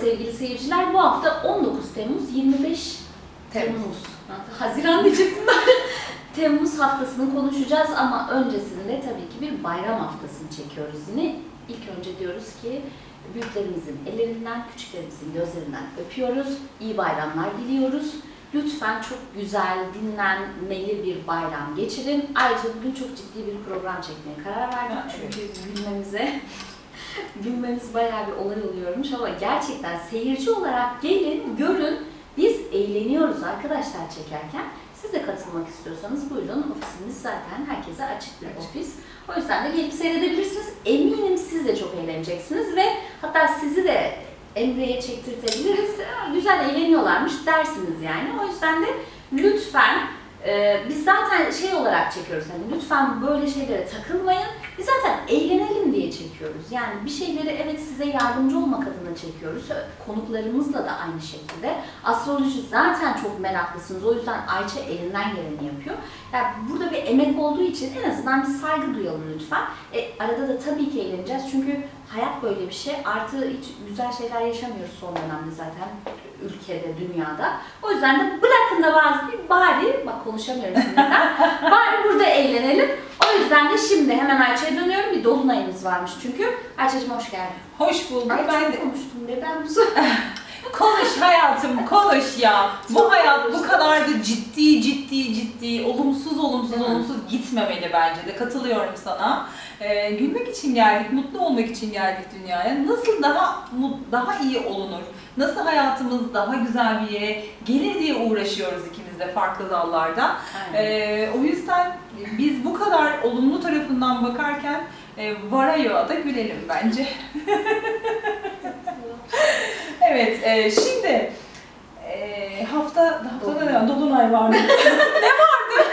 sevgili seyirciler bu hafta 19 Temmuz 25 Temmuz. Haziran diyecektim ben. Temmuz haftasını konuşacağız ama öncesinde tabii ki bir bayram haftasını çekiyoruz yine. İlk önce diyoruz ki büyüklerimizin ellerinden, küçüklerimizin gözlerinden öpüyoruz. İyi bayramlar diliyoruz. Lütfen çok güzel, dinlenmeli bir bayram geçirin. Ayrıca bugün çok ciddi bir program çekmeye karar verdik. Evet. Çünkü gülmemize, gülmemiz bayağı bir olay oluyormuş ama gerçekten seyirci olarak gelin, görün. Biz eğleniyoruz arkadaşlar çekerken. Siz de katılmak istiyorsanız buyurun. Ofisimiz zaten herkese açık bir ofis. O yüzden de gelip seyredebilirsiniz. Eminim siz de çok eğleneceksiniz ve hatta sizi de Emre'ye çektirtebiliriz. "Aa, Güzel eğleniyorlarmış dersiniz yani. O yüzden de lütfen e, biz zaten şey olarak çekiyoruz hani lütfen böyle şeylere takılmayın. Biz zaten eğlenelim diye çekiyoruz. Yani bir şeyleri evet size yardımcı olmak adına çekiyoruz. Konuklarımızla da aynı şekilde. Astroloji zaten çok meraklısınız. O yüzden Ayça elinden geleni yapıyor. Yani burada bir emek olduğu için en azından bir saygı duyalım lütfen. E, arada da tabii ki eğleneceğiz çünkü hayat böyle bir şey. Artı hiç güzel şeyler yaşamıyoruz son dönemde zaten ülkede, dünyada. O yüzden de bırakın da bazı bir bari, bak konuşamıyorum sizinle, bari burada eğlenelim. O yüzden de şimdi hemen Ayça'ya dönüyorum. Bir dolunayımız varmış çünkü. Ayça'cığım hoş geldin. Hoş bulduk. Ay ben de konuştum neden bu sefer? konuş hayatım konuş ya. Bu hayat bu kadar da ciddi ciddi ciddi olumsuz olumsuz olumsuz gitmemeli bence de katılıyorum sana. Ee, gülmek için geldik, mutlu olmak için geldik dünyaya. Nasıl daha daha iyi olunur? Nasıl hayatımız daha güzel bir yere gelir diye uğraşıyoruz ikimiz de farklı dallarda. Ee, o yüzden biz bu kadar olumlu tarafından bakarken e, Varayo'a da gülelim bence. Evet, e, şimdi e, hafta haftada ne var? Dolunay vardı. ne vardı?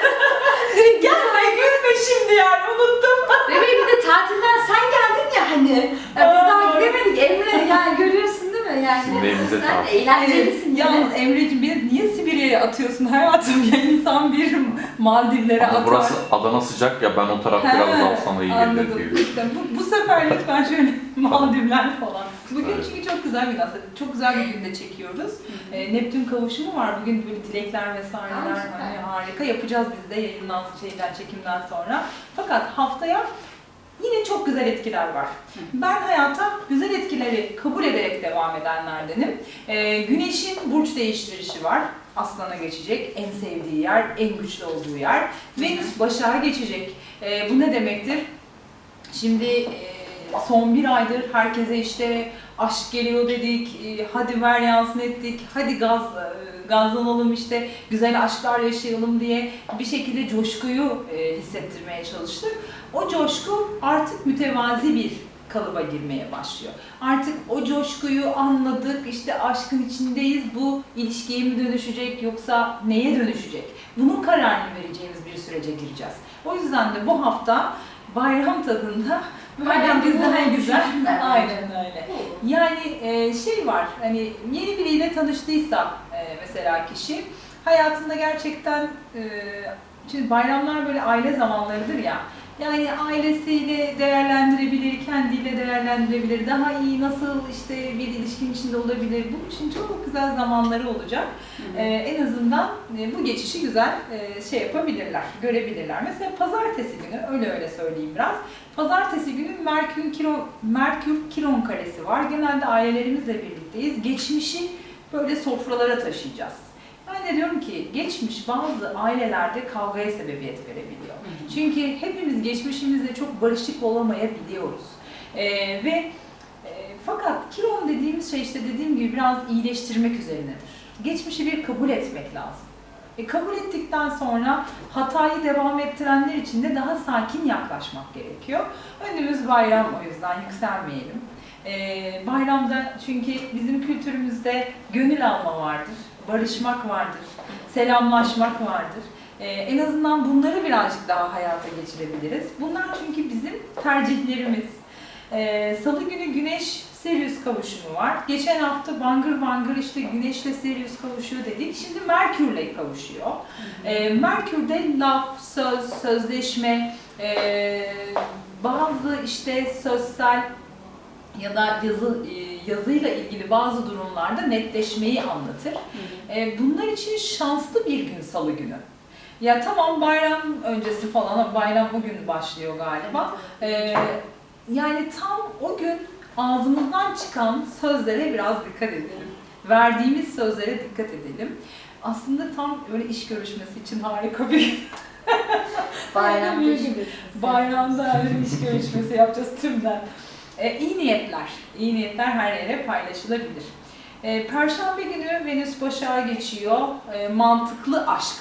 Gelme gülme şimdi yani unuttum. Bebeğim bir de tatilden sen geldin ya hani. Ya biz daha gidemedik Emre yani görüyorsun değil mi? Yani Bizim evimize sen tatil. eğlencelisin yine. yalnız Emre'ciğim beni niye Sibirya'ya atıyorsun hayatım ya insan bir Maldivlere Ama atar. burası Adana sıcak ya ben o taraf biraz He, daha sana iyi gelir Anladım. diye. Bu, bu sefer lütfen şöyle Maldivler falan. Bugün çünkü çok güzel bir aslında. Çok güzel bir günde çekiyoruz. E, Neptün kavuşumu var. Bugün böyle dilekler vesaireler süper. hani harika yapacağız biz de yayından şeyden çekimden sonra. Fakat haftaya yine çok güzel etkiler var. Ben hayata güzel etkileri kabul ederek devam edenlerdenim. E, güneşin burç değiştirişi var. Aslan'a geçecek. En sevdiği yer, en güçlü olduğu yer. Venüs Başak'a geçecek. E, bu ne demektir? Şimdi e, son bir aydır herkese işte aşk geliyor dedik, e, hadi ver yansın ettik, hadi gaz e, gazlanalım işte güzel aşklar yaşayalım diye bir şekilde coşkuyu e, hissettirmeye çalıştık. O coşku artık mütevazi bir kalıba girmeye başlıyor. Artık o coşkuyu anladık, işte aşkın içindeyiz, bu ilişkiye mi dönüşecek yoksa neye dönüşecek? Bunun kararını vereceğimiz bir sürece gireceğiz. O yüzden de bu hafta bayram tadında Bayram güzel tadında güzel. Aynen öyle. Yani e, şey var, hani yeni biriyle tanıştıysa e, mesela kişi hayatında gerçekten e, şimdi bayramlar böyle aile zamanlarıdır ya. Yani ailesiyle değerlendirebilir, kendiyle değerlendirebilir, daha iyi nasıl işte bir ilişkin içinde olabilir. Bunun için çok güzel zamanları olacak. Ee, en azından e, bu geçişi güzel e, şey yapabilirler, görebilirler. Mesela pazartesi günü, öyle öyle söyleyeyim biraz. Pazartesi günü Merkür Kiron, Merkür Kiron karesi var. Genelde ailelerimizle birlikteyiz. Geçmişi böyle sofralara taşıyacağız. Ben de diyorum ki geçmiş bazı ailelerde kavgaya sebebiyet verebiliyor. Çünkü hepimiz geçmişimizle çok barışık olamayabiliyoruz. Ee, ve e, fakat Kiron dediğimiz şey işte dediğim gibi biraz iyileştirmek üzerinedir. Geçmişi bir kabul etmek lazım. E, kabul ettikten sonra hatayı devam ettirenler için de daha sakin yaklaşmak gerekiyor. Önümüz bayram o yüzden yükselmeyelim. E, bayramda çünkü bizim kültürümüzde gönül alma vardır, barışmak vardır, selamlaşmak vardır. Ee, en azından bunları birazcık daha hayata geçirebiliriz. Bunlar çünkü bizim tercihlerimiz. Ee, Salı günü Güneş Sirius kavuşumu var. Geçen hafta bangır bangır işte Güneş'le Sirius kavuşuyor dedik. Şimdi Merkür'le kavuşuyor. Ee, Merkür'de laf, söz, sözleşme, ee, bazı işte sözsel ya da yazı e, yazıyla ilgili bazı durumlarda netleşmeyi anlatır. E, Bunlar için şanslı bir gün salı günü. Ya tamam bayram öncesi falan bayram bugün başlıyor galiba. Ee, yani tam o gün ağzımızdan çıkan sözlere biraz dikkat edelim. Verdiğimiz sözlere dikkat edelim. Aslında tam böyle iş görüşmesi için harika bir Bayram görüşürüz. bayramda öyle iş görüşmesi yapacağız tümden. Ee, iyi niyetler, iyi niyetler her yere paylaşılabilir. Ee, Perşembe günü Venüs Başak'a geçiyor. Ee, mantıklı aşk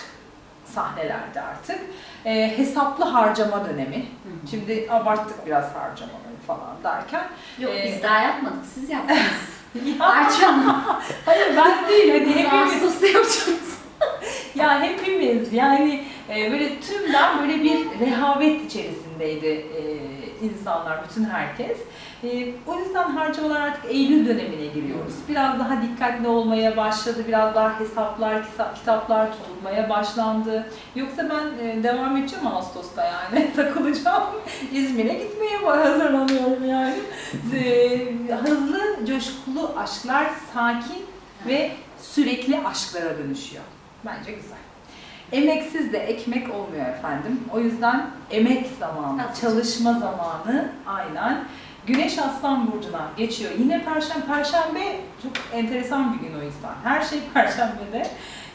sahnelerde artık. Ee, hesaplı harcama dönemi. Hı. Şimdi abarttık biraz harcamaları falan derken. Yok Ee, biz daha yapmadık, siz yaptınız. Hanım, hayır ben değil hani hepimiz yapacağız. ya hepimiz yani e, böyle tümden böyle bir rehavet içerisindeydi e, insanlar, bütün herkes. E, o yüzden harcamalar artık Eylül dönemine giriyoruz. Biraz daha dikkatli olmaya başladı, biraz daha hesaplar, kitaplar tutulmaya başlandı. Yoksa ben e, devam edeceğim Ağustos'ta yani takılacağım. İzmir'e gitmeye hazırlanıyorum yani. E, hızlı, coşkulu aşklar sakin ve sürekli aşklara dönüşüyor. Bence güzel. Emeksiz de ekmek olmuyor efendim. O yüzden emek zamanı, çalışma zamanı aynen. Güneş Aslan Burcu'na geçiyor. Yine Perşembe, Perşembe çok enteresan bir gün o yüzden. Her şey Perşembe'de.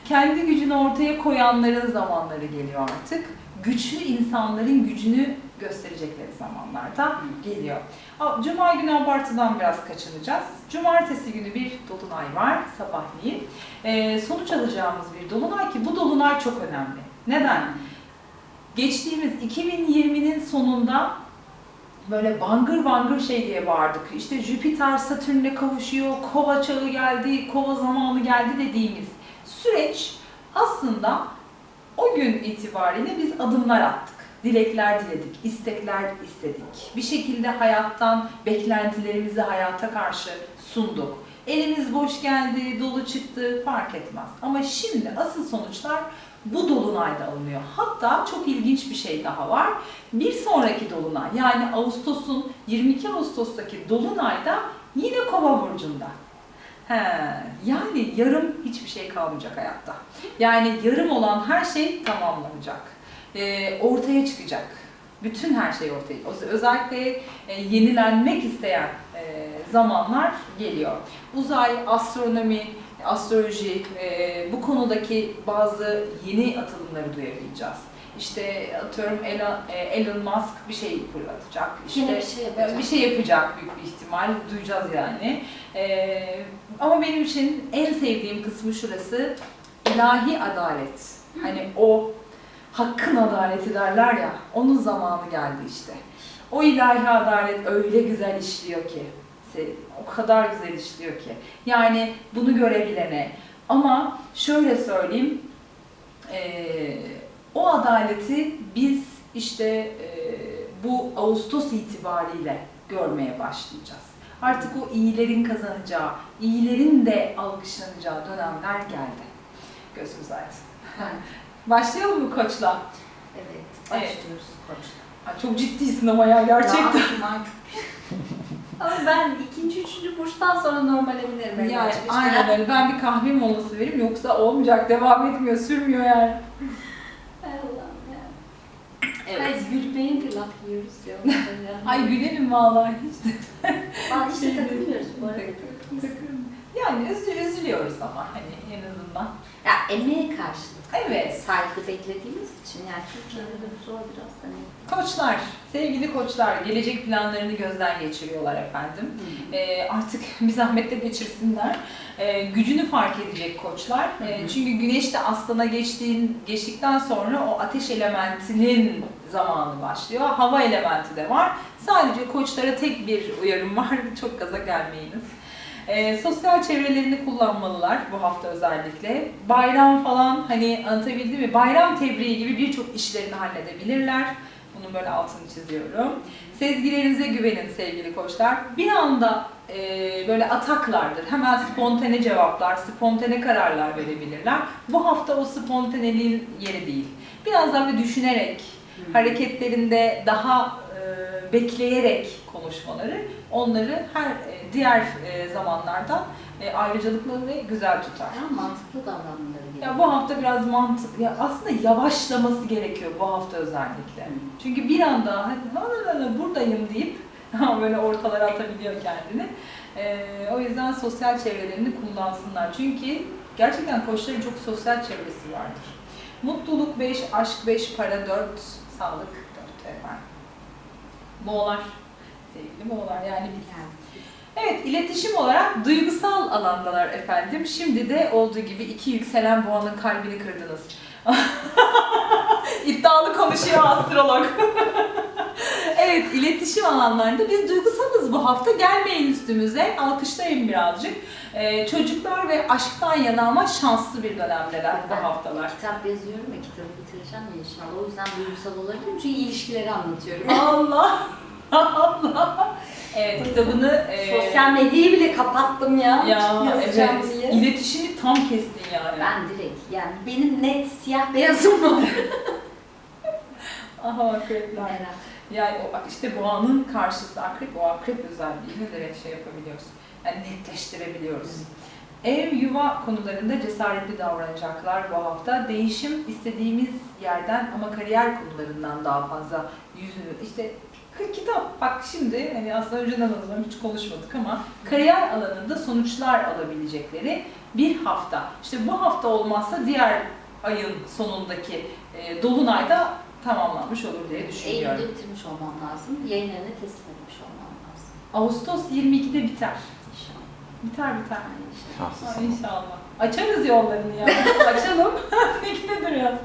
Kendi gücünü ortaya koyanların zamanları geliyor artık. Güçlü insanların gücünü gösterecekleri zamanlarda geliyor. Cuma günü abartıdan biraz kaçınacağız. Cumartesi günü bir dolunay var sabahleyin. Ee, sonuç alacağımız bir dolunay ki bu dolunay çok önemli. Neden? Geçtiğimiz 2020'nin sonunda böyle bangır bangır şey diye bağırdık. İşte Jüpiter Satürn'le kavuşuyor, kova çağı geldi, kova zamanı geldi dediğimiz süreç aslında o gün itibariyle biz adımlar attık. Dilekler diledik, istekler istedik. Bir şekilde hayattan beklentilerimizi hayata karşı sunduk. Elimiz boş geldi, dolu çıktı fark etmez. Ama şimdi asıl sonuçlar bu dolunayda alınıyor. Hatta çok ilginç bir şey daha var. Bir sonraki dolunay yani Ağustos'un 22 Ağustos'taki dolunayda yine Kova burcunda. He, yani yarım hiçbir şey kalmayacak hayatta. Yani yarım olan her şey tamamlanacak. Ee, ortaya çıkacak. Bütün her şey ortaya. Öz- Özellikle e, yenilenmek isteyen e, zamanlar geliyor. Uzay, astronomi, astroloji, e, bu konudaki bazı yeni atılımları duyabileceğiz. İşte atıyorum Elon, e, Elon Musk bir şey fırlatacak. İşte Yine bir şey yapacak. bir şey yapacak büyük bir ihtimal. Duyacağız yani. Ama benim için en sevdiğim kısmı şurası. ilahi adalet. Hani o hakkın adaleti derler ya. Onun zamanı geldi işte. O ilahi adalet öyle güzel işliyor ki. O kadar güzel işliyor ki. Yani bunu görebilene. Ama şöyle söyleyeyim. ee, o adaleti biz işte ee, bu Ağustos itibariyle görmeye başlayacağız. Artık o iyilerin kazanacağı, iyilerin de alkışlanacağı dönemler geldi. Gözümüz aydın. Başlayalım mı koçla? Evet, başlıyoruz koçla. Ay, çok ciddisin ama ya gerçekten. Ya, Ama ben ikinci, üçüncü burçtan sonra normale binerim. Yani İşte aynen öyle. Ben bir kahve molası vereyim yoksa olmayacak, devam etmiyor, sürmüyor yani. Allah'ım ya. Evet. Ay gülmeyin ki laf yiyoruz ya. Ay gülelim vallahi hiç de. Aa, işte takılmıyoruz bu arada. Yani üzü- üzülüyoruz ama hani en azından. Ya emeğe karşılık. Evet. Saygı beklediğimiz için yani Türkiye'de de bu zor biraz hani. Koçlar, sevgili koçlar, gelecek planlarını gözden geçiriyorlar efendim. Ee, artık bir zahmet de geçirsinler. Ee, gücünü fark edecek koçlar. Hı. çünkü güneş de aslana geçtiğin, geçtikten sonra o ateş elementinin zamanı başlıyor. Hava elementi de var. Sadece koçlara tek bir uyarım var. Çok gaza gelmeyiniz. Ee, sosyal çevrelerini kullanmalılar bu hafta özellikle. Bayram falan hani anlatabildim mi? Bayram tebriği gibi birçok işlerini halledebilirler. Bunun böyle altını çiziyorum. Sezgilerinize güvenin sevgili koçlar. Bir anda e, böyle ataklardır. Hemen spontane cevaplar, spontane kararlar verebilirler. Bu hafta o spontaneliğin yeri değil. Biraz daha bir düşünerek, hareketlerinde daha e, e, bekleyerek konuşmaları onları her e, diğer e, zamanlardan e, ayrıcalıklı ve güzel tutar. Daha mantıklı davranmaları gerekiyor. Ya bu hafta biraz mantık, ya aslında yavaşlaması gerekiyor bu hafta özellikle. Hı. Çünkü bir anda hadi buradayım deyip böyle ortalara atabiliyor kendini. Ee, o yüzden sosyal çevrelerini kullansınlar. Çünkü gerçekten koçların çok sosyal çevresi vardır. Mutluluk 5, aşk 5, para 4, sağlık 4 efendim. Boğalar. Sevgili boğalar yani biz. Evet, iletişim olarak duygusal alandalar efendim. Şimdi de olduğu gibi iki yükselen boğanın kalbini kırdınız. İddialı konuşuyor astrolog. evet, iletişim alanlarında biz duygusalız bu hafta. Gelmeyin üstümüze, alkışlayın birazcık. Ee, çocuklar ve aşktan yana ama şanslı bir dönemdeler bu haftalar. Kitap yazıyorum ve kitabı bitireceğim ya inşallah. O yüzden duygusal olabilirim çünkü ilişkileri anlatıyorum. Allah! Allah! Evet, kitabını... e, Sosyal medyayı bile kapattım ya. Ya yazacağım evet, diye. iletişimi tam kestin yani. Ben direkt yani benim net siyah beyazım var. Aha akrepler. Merak. Yani o, işte boğanın karşısı akrep, o akrep özelliğini direkt şey yapabiliyoruz. Yani netleştirebiliyoruz. Ev, yuva konularında cesaretli davranacaklar bu hafta. Değişim istediğimiz yerden ama kariyer konularından daha fazla yüzünü işte kitap bak şimdi hani aslında önceden alalım hiç konuşmadık ama kariyer alanında sonuçlar alabilecekleri bir hafta. İşte bu hafta olmazsa diğer ayın sonundaki e, dolunayda tamamlanmış olur diye düşünüyorum. Eylül'de bitirmiş olmam lazım. Yayınlarını teslim etmiş olmam lazım. Ağustos 22'de biter. İnşallah. Biter biter. Ay, Şanslısın. İnşallah. Açarız yollarını ya. Açalım. ne gidedir ya.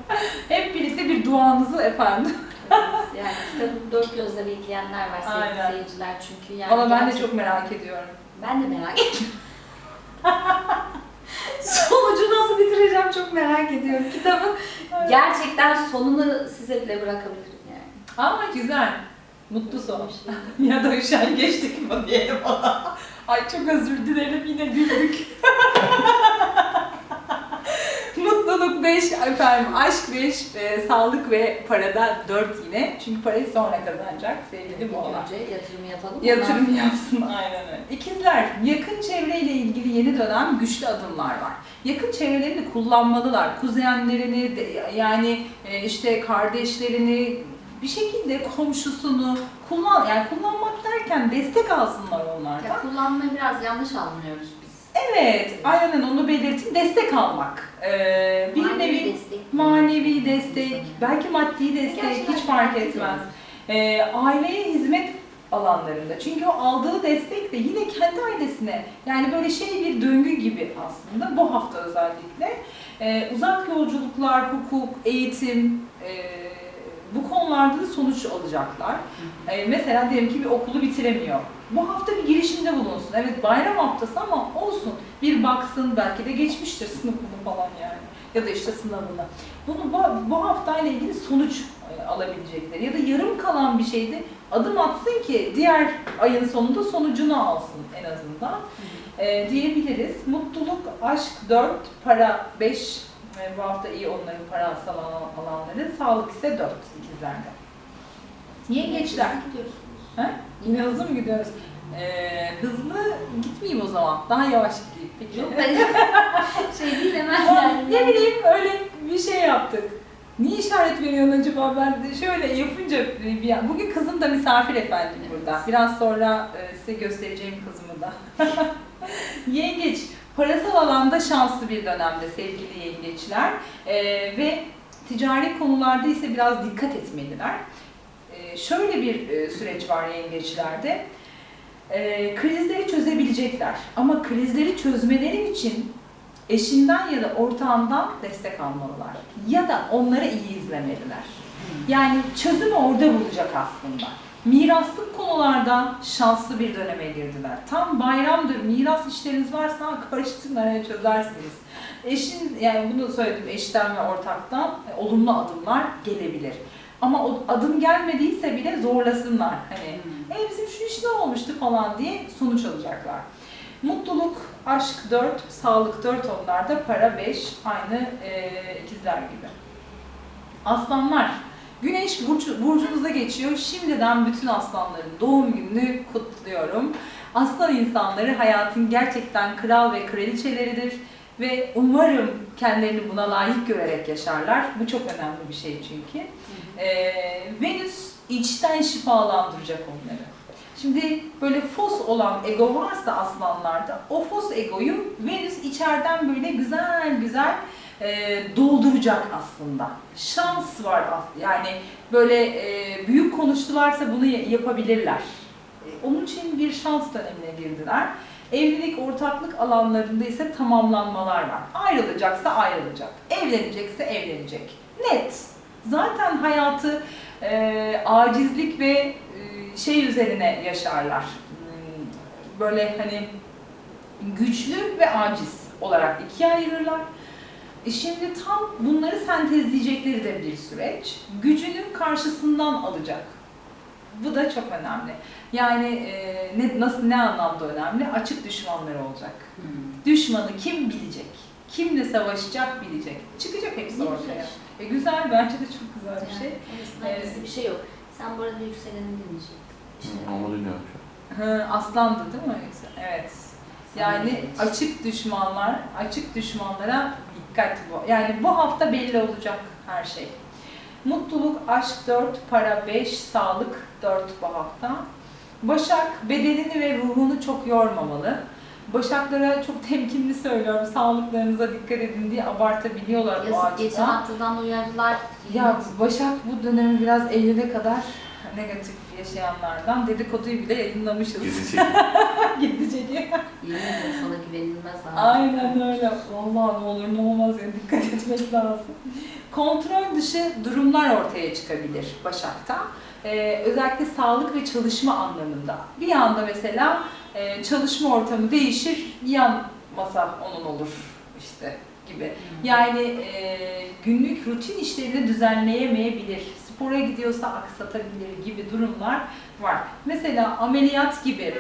Hep birlikte bir duanızı efendim. Evet, yani kitabı dört gözle bekleyenler var sevgili Aynen. seyirciler çünkü. Yani Ama ben de çok merak ediyorum. Ben de merak ediyorum. Sonucu nasıl bitireceğim çok merak ediyorum. Kitabın gerçekten sonunu size bile bırakabilirim yani. Ama güzel. Mutlu son. Ya da üşen geçtik mi diyelim ona. Ay çok özür dilerim yine güldük. Mutluluk 5 efendim, aşk 5, sağlık ve parada 4 yine. Çünkü parayı sonra kazanacak sevgili boğalar. önce yatırım yapalım. Yatırım yapsın aynen öyle. İkizler, yakın çevreyle ilgili yeni dönem güçlü adımlar var. Yakın çevrelerini kullanmalılar. Kuzenlerini, de- yani e, işte kardeşlerini, bir şekilde komşusunu kullan, yani kullanmak derken destek alsınlar onlardan. Ya kullanmayı biraz yanlış anlıyoruz. Evet, aynen onu belirtin. Destek almak. Ee, bir Manevi nevi destek. manevi destek, belki maddi destek Gerçekten hiç fark etmez. Ee, aileye hizmet alanlarında. Çünkü o aldığı destek de yine kendi ailesine yani böyle şey bir döngü gibi aslında bu hafta özellikle. Ee, uzak yolculuklar, hukuk, eğitim e, bu konularda da sonuç alacaklar. Ee, mesela diyelim ki bir okulu bitiremiyor. Bu hafta bir girişimde bulunsun. Evet bayram haftası ama olsun. Bir baksın belki de geçmiştir sınıfını falan yani. Ya da işte sınavını. Bunu bu, bu haftayla ilgili sonuç e, alabilecekleri ya da yarım kalan bir şeyde adım atsın ki diğer ayın sonunda sonucunu alsın en azından e, diyebiliriz. Mutluluk, aşk 4, para 5 ve bu hafta iyi onların parasal alan- alanları. Sağlık ise 4 ikizlerde. Yengeçler. Hızlı gidiyorsunuz. Yine hızlı mı gidiyoruz? Ee, hızlı gitmeyeyim o zaman. Daha yavaş gideyim. Peki. Yok ben şey değil hemen yani. ne bileyim öyle bir şey yaptık. Niye işaret veriyorsun acaba? Ben de şöyle yapınca bir an- Bugün kızım da misafir efendim burada. Biraz sonra e, size göstereceğim kızımı da. Yengeç, parasal alanda şanslı bir dönemde sevgili yengeçler. E, ve ticari konularda ise biraz dikkat etmeliler. E, şöyle bir e, süreç var yengeçlerde. E, krizleri çözebilecekler. Ama krizleri çözmeleri için eşinden ya da ortağından destek almalılar. Ya da onları iyi izlemeliler. Yani çözümü orada bulacak aslında. Miraslık konularda şanslı bir döneme girdiler. Tam bayramdır, miras işleriniz varsa karıştırın araya çözersiniz. Eşin, yani bunu söyledim eşten ve ortaktan olumlu adımlar gelebilir. Ama o adım gelmediyse bile zorlasınlar. Hani e bizim şu iş ne olmuştu falan diye sonuç alacaklar. Mutluluk, aşk 4, sağlık 4 onlarda, para 5. Aynı e, ikizler gibi. Aslanlar, Güneş burcu, burcunuzda geçiyor. Şimdiden bütün aslanların doğum gününü kutluyorum. Aslan insanları hayatın gerçekten kral ve kraliçeleridir. Ve umarım kendilerini buna layık görerek yaşarlar. Bu çok önemli bir şey çünkü. Ee, Venüs içten şifalandıracak onları. Şimdi böyle fos olan ego varsa aslanlarda o fos egoyu Venüs içeriden böyle güzel güzel e, dolduracak aslında. Şans var yani böyle e, büyük konuştularsa bunu ya- yapabilirler. E, onun için bir şans dönemine girdiler. Evlilik, ortaklık alanlarında ise tamamlanmalar var. Ayrılacaksa ayrılacak, evlenecekse evlenecek. Net. Zaten hayatı e, acizlik ve e, şey üzerine yaşarlar. Hmm, Böyle hani güçlü ve aciz olarak ikiye ayırırlar. E şimdi tam bunları sentezleyecekleri de bir süreç. Gücünü karşısından alacak. Bu da çok önemli. Yani e, ne, nasıl ne anlamda önemli? Açık düşmanları olacak. Hmm. Düşmanı kim bilecek? Kimle savaşacak bilecek. Çıkacak hepsi Ne güzel ortaya. işte. E, güzel, bence de çok güzel bir şey. Yani, gizli bir şey yok. Sen bu arada yükseleni dinleyecektin. İşte Onu dinliyorum şu an. Hı, aslandı değil mi? Evet. Yani açık düşmanlar, açık düşmanlara dikkat bu. Yani bu hafta belli olacak her şey. Mutluluk, aşk 4, para 5, sağlık 4 bu hafta. Başak bedenini ve ruhunu çok yormamalı. Başaklara çok temkinli söylüyorum. Sağlıklarınıza dikkat edin diye abartabiliyorlar o Yazık geçen açıdan. haftadan uyardılar. Ya Başak bu dönemi biraz Eylül'e kadar negatif yaşayanlardan dedikoduyu bile yayınlamışız. Çekim. Gidecek. Yemin ederim sana güvenilmez abi. Aynen öyle. Vallahi ne olur ne olmaz ya dikkat etmek lazım. Kontrol dışı durumlar ortaya çıkabilir Başak'ta. Ee, özellikle sağlık ve çalışma anlamında. Bir anda mesela e, çalışma ortamı değişir, yan masa onun olur işte gibi. Hmm. Yani e, günlük rutin işlerini düzenleyemeyebilir, spora gidiyorsa aksatabilir gibi durumlar var. Mesela ameliyat gibi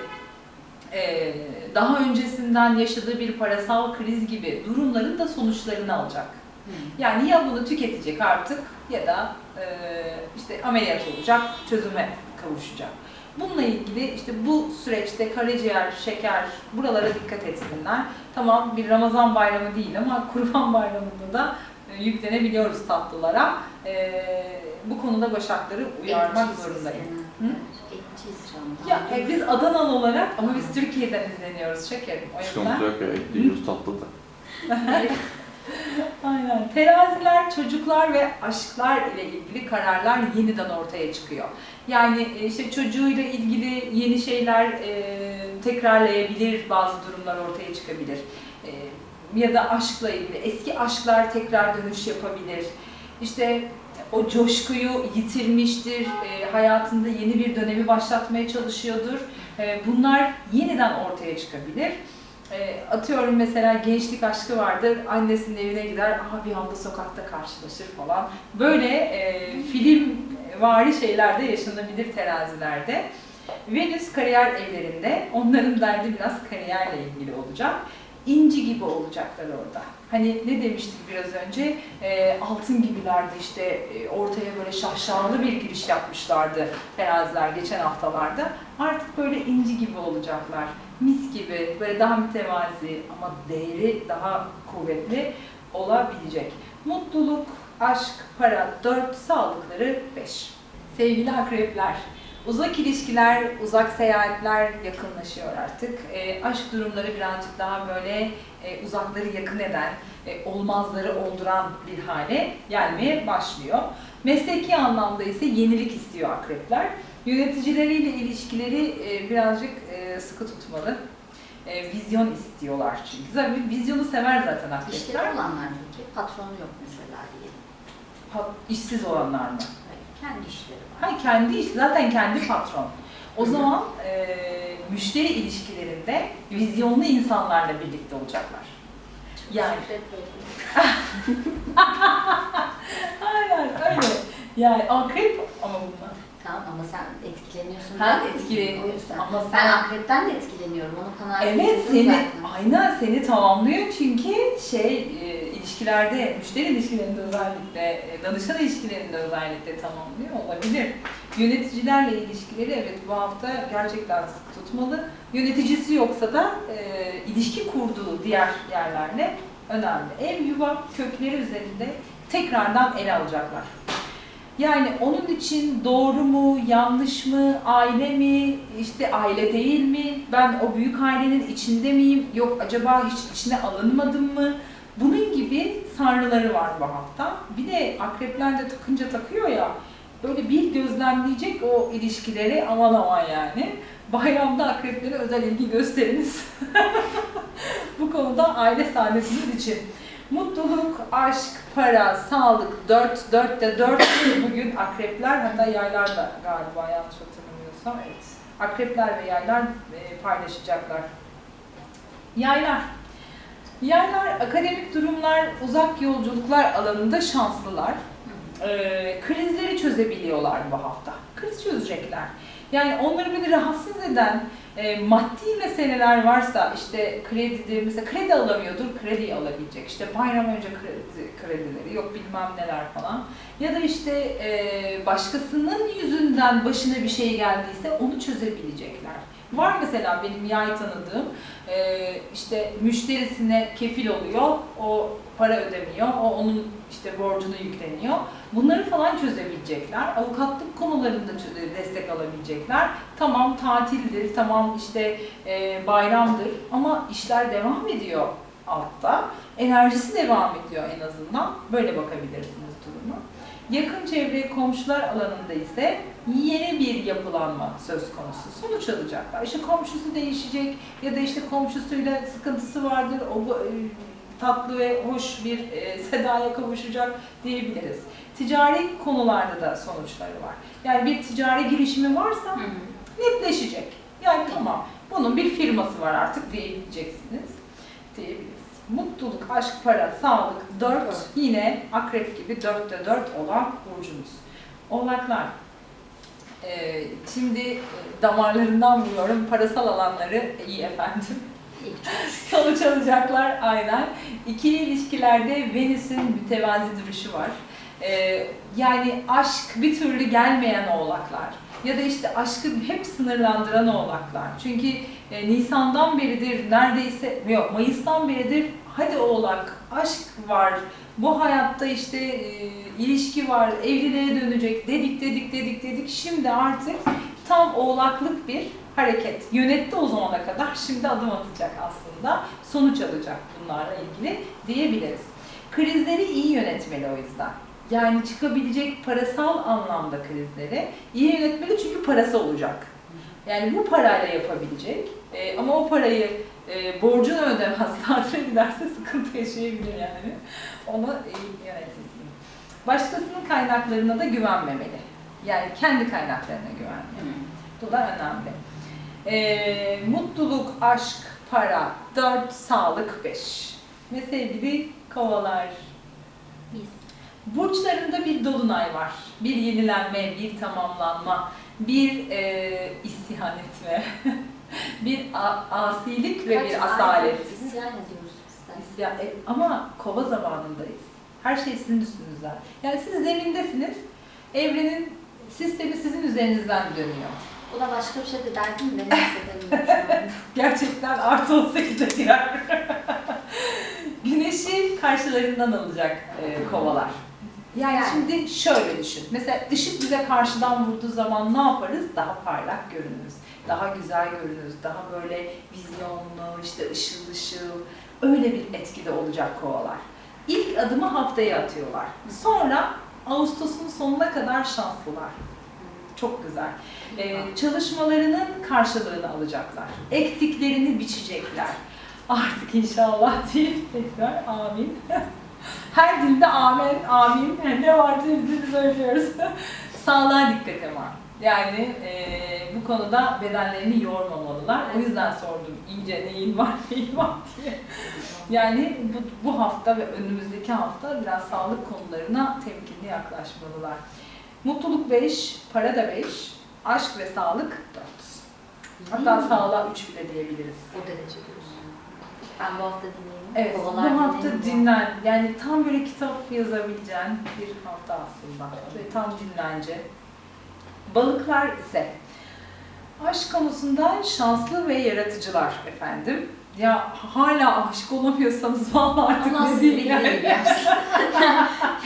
e, daha öncesinden yaşadığı bir parasal kriz gibi durumların da sonuçlarını alacak. Hmm. Yani ya bunu tüketecek artık ya da e, işte ameliyat olacak, çözüme kavuşacak. Bununla ilgili işte bu süreçte karaciğer, şeker buralara dikkat etsinler. Tamam bir Ramazan bayramı değil ama Kurban bayramında da e, yüklenebiliyoruz tatlılara. E, bu konuda başakları uyarmak Etçiyiz zorundayım. Hı? Ya e, biz Adanalı olarak ama biz Türkiye'den izleniyoruz şekerim. O yüzden. Sıkıntı yok ya. Ekliyoruz tatlı da. Aynen. Teraziler, çocuklar ve aşklar ile ilgili kararlar yeniden ortaya çıkıyor. Yani e, işte çocuğuyla ilgili yeni şeyler e, tekrarlayabilir, bazı durumlar ortaya çıkabilir. E, ya da aşkla ilgili eski aşklar tekrar dönüş yapabilir. İşte o coşkuyu yitirmiştir, e, hayatında yeni bir dönemi başlatmaya çalışıyordur. E, bunlar yeniden ortaya çıkabilir. E, atıyorum mesela gençlik aşkı vardır, annesinin evine gider, aha bir anda sokakta karşılaşır falan. Böyle e, film vari şeyler de yaşanabilir terazilerde. Venüs kariyer evlerinde, onların derdi biraz kariyerle ilgili olacak. İnci gibi olacaklar orada. Hani ne demiştik biraz önce, E, altın gibilerdi işte, e, ortaya böyle şaşalı bir giriş yapmışlardı teraziler geçen haftalarda. Artık böyle inci gibi olacaklar mis gibi, böyle daha mütevazi ama değeri daha kuvvetli olabilecek. Mutluluk, aşk, para 4, sağlıkları 5. Sevgili akrepler, uzak ilişkiler, uzak seyahatler yakınlaşıyor artık. E, aşk durumları birazcık daha böyle e, uzakları yakın eden, e, olmazları olduran bir hale gelmeye başlıyor. Mesleki anlamda ise yenilik istiyor akrepler. Yöneticileriyle ilişkileri e, birazcık e, sıkı tutmalı. E, vizyon istiyorlar çünkü. Zaten vizyonu sever zaten İşleri akrepler. olanlar peki patronu yok mesela diyelim. Pa- işsiz olanlar mı? Hayır, kendi işleri var. Ha kendi iş, zaten kendi patron. O zaman e, müşteri ilişkilerinde vizyonlu insanlarla birlikte olacaklar. Yani. Şükret böyle. Aynen öyle. Yani akrep ama bunlar. Tamam ama sen etkileniyorsun. Ha, etkileniyorum. O yüzden. Ama Ben sen- akretten de etkileniyorum. Onu kanaat Evet seni zaten. aynen seni tamamlıyor çünkü şey e, ilişkilerde, müşteri ilişkilerinde özellikle, e, danışan ilişkilerinde özellikle tamamlıyor olabilir. Yöneticilerle ilişkileri evet bu hafta gerçekten sık tutmalı. Yöneticisi yoksa da e, ilişki kurduğu diğer yerlerle önemli. Ev, yuva, kökleri üzerinde tekrardan ele alacaklar. Yani onun için doğru mu, yanlış mı, aile mi, işte aile değil mi, ben o büyük ailenin içinde miyim, yok acaba hiç içine alınmadım mı? Bunun gibi sarnıları var bu hafta. Bir de akrepler de takınca takıyor ya, böyle bir gözlemleyecek o ilişkileri aman aman yani. Bayramda akreplere özel ilgi gösteriniz. bu konuda aile saadetiniz için. Mutluluk, aşk, para, sağlık, dört, dörtte dört bugün akrepler hatta yaylar da galiba yanlış hatırlamıyorsam evet. Akrepler ve yaylar e, paylaşacaklar. Yaylar. Yaylar akademik durumlar, uzak yolculuklar alanında şanslılar. Ee, krizleri çözebiliyorlar bu hafta. Kriz çözecekler. Yani onları böyle rahatsız eden e, maddi meseleler varsa işte kredidir, mesela kredi alamıyordur, krediyi alabilecek. İşte bayram önce kredi, kredileri, yok bilmem neler falan. Ya da işte e, başkasının yüzünden başına bir şey geldiyse onu çözebilecekler. Var mesela benim yay tanıdığım, e, işte müşterisine kefil oluyor, o para ödemiyor, o onun işte borcunu yükleniyor. Bunları falan çözebilecekler. Avukatlık konularında destek alabilecekler. Tamam tatildir, tamam işte e, bayramdır ama işler devam ediyor altta. Enerjisi devam ediyor en azından. Böyle bakabilirsiniz duruma. Yakın çevre komşular alanında ise yeni bir yapılanma söz konusu. Sonuç alacaklar. İşte komşusu değişecek ya da işte komşusuyla sıkıntısı vardır. O e, tatlı ve hoş bir e, sedaya kavuşacak diyebiliriz. Ticari konularda da sonuçları var. Yani bir ticari girişimi varsa Hı hı. netleşecek. Yani tamam bunun bir firması var artık diyebileceksiniz. Diyebiliriz. Mutluluk, aşk, para, sağlık, dört Dört. yine akrep gibi dörtte dört olan burcumuz. Oğlaklar. Ee, şimdi e, damarlarından vuruyorum. Parasal alanları iyi efendim. Sonuç alacaklar aynen. İkili ilişkilerde Venüs'ün mütevazi duruşu var. Ee, yani aşk bir türlü gelmeyen oğlaklar ya da işte aşkı hep sınırlandıran oğlaklar. Çünkü e, Nisan'dan beridir neredeyse yok Mayıs'tan beridir hadi oğlak aşk var. Bu hayatta işte e, ilişki var, evliliğe dönecek dedik dedik dedik dedik. Şimdi artık tam oğlaklık bir hareket. Yönetti o zamana kadar şimdi adım atacak aslında. Sonuç alacak bunlarla ilgili diyebiliriz. Krizleri iyi yönetmeli o yüzden. Yani çıkabilecek parasal anlamda krizleri iyi yönetmeli çünkü parası olacak. Yani bu parayla yapabilecek Ee, ama o parayı e, borcunu ödemez, tatile giderse sıkıntı yaşayabilir yani. Onu iyi yönetilsin. Başkasının kaynaklarına da güvenmemeli. Yani kendi kaynaklarına güvenmeli. Bu da önemli. Ee, mutluluk, aşk, para, 4, sağlık 5. Ve sevgili kovalar. Biz. Burçlarında bir dolunay var. Bir yenilenme, bir tamamlanma, bir e, isyan etme, bir asilik ve Kaç bir asalet. İsyan ediyoruz bizden. İsyan, e, ama kova zamanındayız. Her şey sizin üstünüzden. Yani siz zemindesiniz, evrenin sistemi sizin üzerinizden dönüyor. O da başka bir şey de derdim de neyse. Gerçekten artı 18'e girer. Güneşi karşılarından alacak e, kovalar. Yani, Yani. şimdi şöyle düşün. Mesela ışık bize karşıdan vurduğu zaman ne yaparız? Daha parlak görünürüz. Daha güzel görünürüz. Daha böyle vizyonlu, işte ışıl ışıl. Öyle bir etkide olacak kovalar. İlk adımı haftaya atıyorlar. Sonra Ağustos'un sonuna kadar şanslılar. Çok güzel. Ee, çalışmalarının karşılığını alacaklar. Ektiklerini biçecekler. Artık inşallah değil. Tekrar amin. Her dilde amin, amin. Ne varsa hepsini söylüyoruz. Sağlığa dikkat ama. Yani e, bu konuda bedenlerini yormamalılar. O yüzden sordum ince neyin var, neyin var diye. Yani bu, bu hafta ve önümüzdeki hafta biraz sağlık konularına temkinli yaklaşmalılar. Mutluluk 5, para da 5, aşk ve sağlık 4. Hatta Hmm. sağlığa 3 bile diyebiliriz. O derece diyorsun. Ben bu hafta dinleyeyim. Evet, Kovalar bu hafta dinlen. Yani tam böyle kitap yazabileceğin bir hafta aslında. Ve tam dinlence. Balıklar ise aşk konusunda şanslı ve yaratıcılar efendim. Ya hala aşık olamıyorsanız vallahi artık Allah ne diyeyim yani.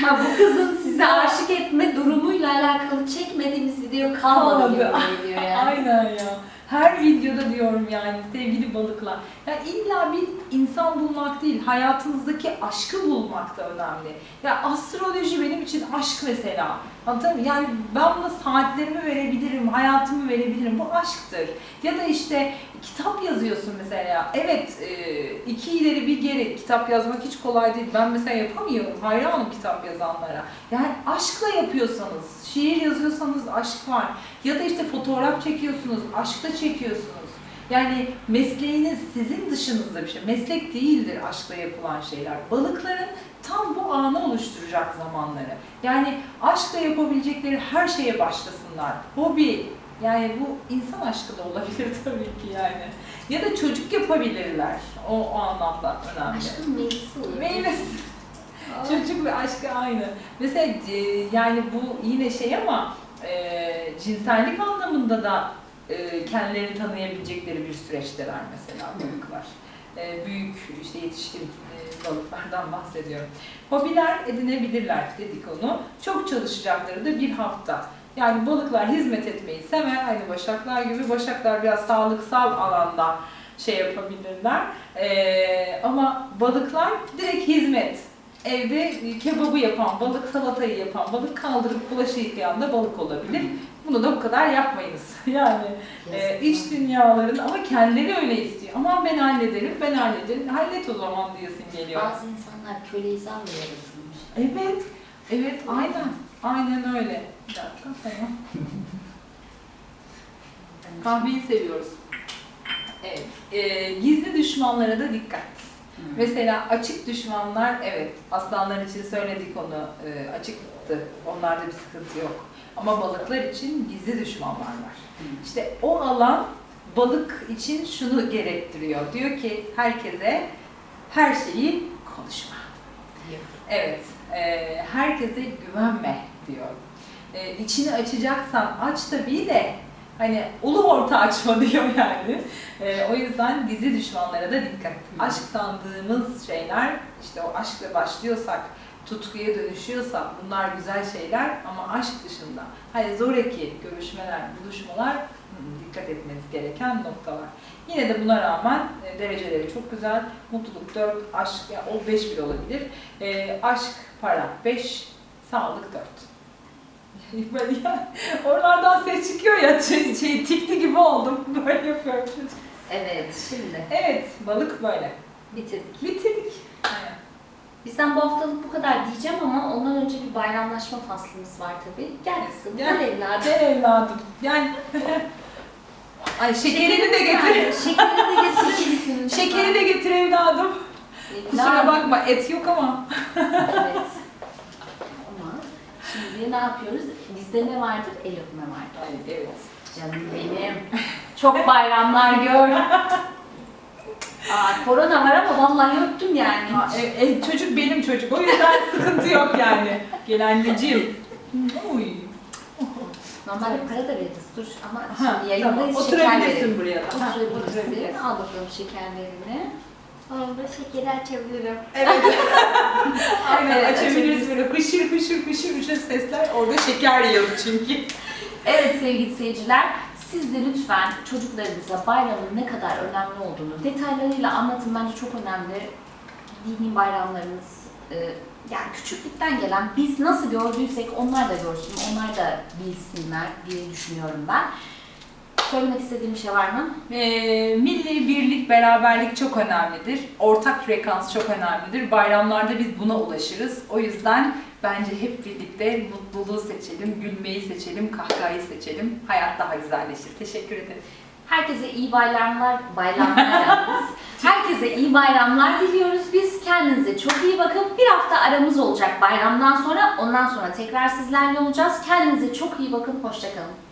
ya bu kızın size aşık etme durumuyla alakalı çekmediğimiz video kalmadı Kalmadı. geliyor yani. Aynen ya. Her videoda diyorum yani sevgili balıklar. Yani illa bir insan bulmak değil, hayatınızdaki aşkı bulmak da önemli. Ya astroloji benim için aşk mesela. Anladın mı? Yani ben buna saatlerimi verebilirim, hayatımı verebilirim. Bu aşktır. Ya da işte kitap yazıyorsun mesela. Evet, e, iki ileri bir geri. Kitap yazmak hiç kolay değil. Ben mesela yapamıyorum. Hayranım kitap yazanlara. Yani aşkla yapıyorsanız, şiir yazıyorsanız aşk var. Ya da işte fotoğraf çekiyorsunuz, aşkla çekiyorsunuz. Yani mesleğiniz sizin dışınızda bir şey. Meslek değildir aşkla yapılan şeyler. Balıkların tam bu anı oluşturacak zamanları. Yani aşkla yapabilecekleri her şeye başlasınlar. Hobi, yani bu insan aşkı da olabilir tabii ki yani. Ya da çocuk yapabilirler. O, o anlamda önemli. Aşkın meyvesi oluyor. Meyvesi. Çocuk ve aşkı aynı. Mesela e, yani bu yine şey ama e, cinsellik anlamında da e, kendilerini tanıyabilecekleri bir süreçteler mesela balıklar. E, büyük işte yetişkin e, balıklardan bahsediyorum. Hobiler edinebilirler dedik onu. Çok çalışacakları da bir hafta. Yani balıklar hizmet etmeyi sever. Aynı başaklar gibi. Başaklar biraz sağlıksal alanda şey yapabilirler. Ama balıklar direkt hizmet evde kebabı yapan, balık salatayı yapan, balık kaldırıp bulaşığı yıkayan da balık olabilir. Bunu da bu kadar yapmayınız. Yani e, iç dünyaların ama kendileri öyle istiyor. Aman ben hallederim, ben hallederim. Hallet o zaman diyorsun geliyor. Bazı insanlar köleyi zanla yaratılmış. Evet, evet aynen. Aynen öyle. Bir dakika tamam. Kahveyi seviyoruz. Evet. E, gizli düşmanlara da dikkat. Mesela açık düşmanlar, evet aslanlar için söyledik onu, e, açıktı. Onlarda bir sıkıntı yok. Ama balıklar için gizli düşmanlar var. Hı. İşte o alan balık için şunu gerektiriyor. Diyor ki herkese her şeyi konuşma. Evet, e, herkese güvenme diyor. E, içini açacaksan aç tabii de hani ulu orta açma diyor yani. E, o yüzden gizli düşmanlara da dikkat. Aşk sandığımız şeyler, işte o aşkla başlıyorsak, tutkuya dönüşüyorsak bunlar güzel şeyler ama aşk dışında hani zoraki görüşmeler, buluşmalar dikkat etmeniz gereken noktalar. Yine de buna rağmen e, dereceleri çok güzel. Mutluluk 4, aşk ya o 5 bile olabilir. E, aşk, para 5, sağlık 4. Böyle ya, oralardan ses çıkıyor ya şey, şey tikli gibi oldum. Böyle yapıyorum. Evet, şimdi Evet, balık böyle. bitirdik. Bitirdik. Aynen. Bizden bu haftalık bu kadar diyeceğim ama ondan önce bir bayramlaşma faslımız var tabii. Gel kızım, Gel. gel evladım. Gel evladım. Gel. Ay şekerini de getir. Şekerini de getir. Şekeri de getir evladım. Kusura bakma et yok ama. Evet. Şimdi ne yapıyoruz? Bizde ne vardır? El öpme vardır. Ay evet. Canım benim. Çok bayramlar gör. Aa, korona var ama vallahi öptüm yani. Ha, e, e, çocuk benim çocuk. O yüzden sıkıntı yok yani. Gel anneciğim. Uy. Normalde para da veririz. Dur ama Ha, şimdi yayındayız tamam. Oturabilirsin buraya da. Oturabilirsin. Al bakalım şekerlerini. Orada şekeri açabilirim. Evet. Aynen Evet, açabiliriz açabiliriz. böyle hışır hışır hışır hışır sesler. Orada şeker yiyordu çünkü. Evet sevgili seyirciler, siz de lütfen çocuklarınıza bayramın ne kadar önemli olduğunu detaylarıyla anlatın. Bence çok önemli. Dini bayramlarımız, e, yani küçüklükten gelen biz nasıl gördüysek onlar da görsün, onlar da bilsinler diye düşünüyorum ben. Söylemek istediğim bir şey var mı? Ee, milli birlik, beraberlik çok önemlidir. Ortak frekans çok önemlidir. Bayramlarda biz buna ulaşırız. O yüzden bence hep birlikte mutluluğu seçelim, gülmeyi seçelim, kahkahayı seçelim. Hayat daha güzelleşir. Teşekkür ederim. Herkese iyi bayramlar, bayramlar yalnız. Herkese iyi bayramlar diliyoruz biz. Kendinize çok iyi bakın. Bir hafta aramız olacak bayramdan sonra. Ondan sonra tekrar sizlerle olacağız. Kendinize çok iyi bakın. Hoşçakalın.